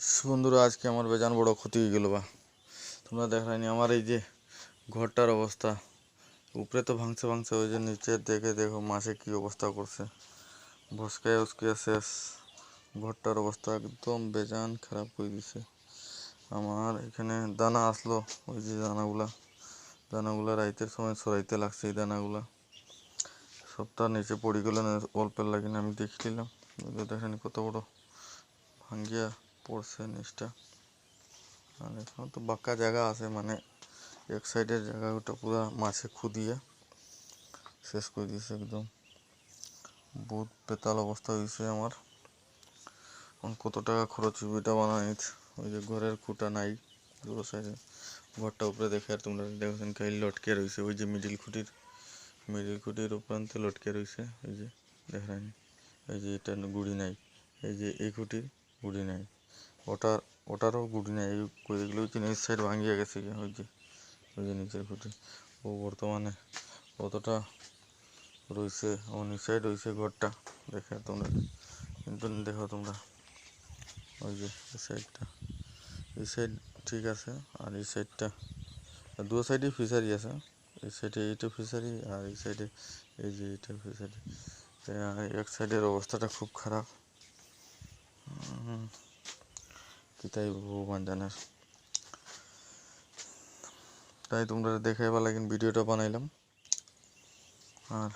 বন্ধুরা, আজকে আমার বেজান বড় ক্ষতি হয়ে গেল বা। তোমরা দেখায়নি আমার এই যে ঘরটার অবস্থা। উপরে তো ভাঙছে ভাঙছে, ওই যে নিচে দেখে দেখো মাসে কি অবস্থা করছে। ভসকায় উসকে শেষ ঘরটার অবস্থা একদম বেজান খারাপ করে দিছে। আমার এখানে দানা আসলো, ওই যে দানাগুলা। দানাগুলা রাইতের সময় সরাইতে লাগছে, এই দানাগুলা। সবটা নিচে পড়ে গেল, না, অল্পের লাগে না আমি দেখছিলাম দেখেন কত বড় ভাঙ্গিয়া। পড়ছে নিচটা। আর এখন তো বাঁকা জায়গা আছে মানে এক সাইডের জায়গা ওটা পুরা মাছে খুদিয়ে শেষ করে দিয়েছে একদম। বহুত বেতাল অবস্থা হয়েছে আমার। এখন কত টাকা খরচ হবে এটা বানাইতে ওই যে ঘরের খুঁটা নাই দুটো সাইডে ঘরটা উপরে দেখে আর তোমরা দেখেছেন খাই লটকে রয়েছে। ওই যে মিডিল খুঁটির মিডিল খুঁটির উপরান্তে লটকে রয়েছে। ওই যে, দেখেন, এই যে এটা গুড়ি নাই। এই যে এই খুঁটির গুড়ি নাই। ওটার ওটারও গুড়ি নাই, এই এগুলো হচ্ছে নিচ সাইড ভাঙিয়ে গেছে ওই যে ওই যে নিচের খুঁটি ও বর্তমানে কতটা রয়েছে, ও সাইড রয়েছে ঘরটা, দেখে তোমরা, কিন্তু দেখো তোমরা, ওই যে, এই সাইডটা এই সাইড ঠিক আছে, আর এই সাইডটা দু সাইডে ফিশারি আছে, এই সাইডে এইটা ফিশারি আর এই সাইডে এই যে এইটা ফিশারি এক সাইডের অবস্থাটা খুব খারাপ। উম, কি তাই ভগবান জানার তাই তোমরা দেখে ভালো লাগিন ভিডিওটা বানাইলাম। আর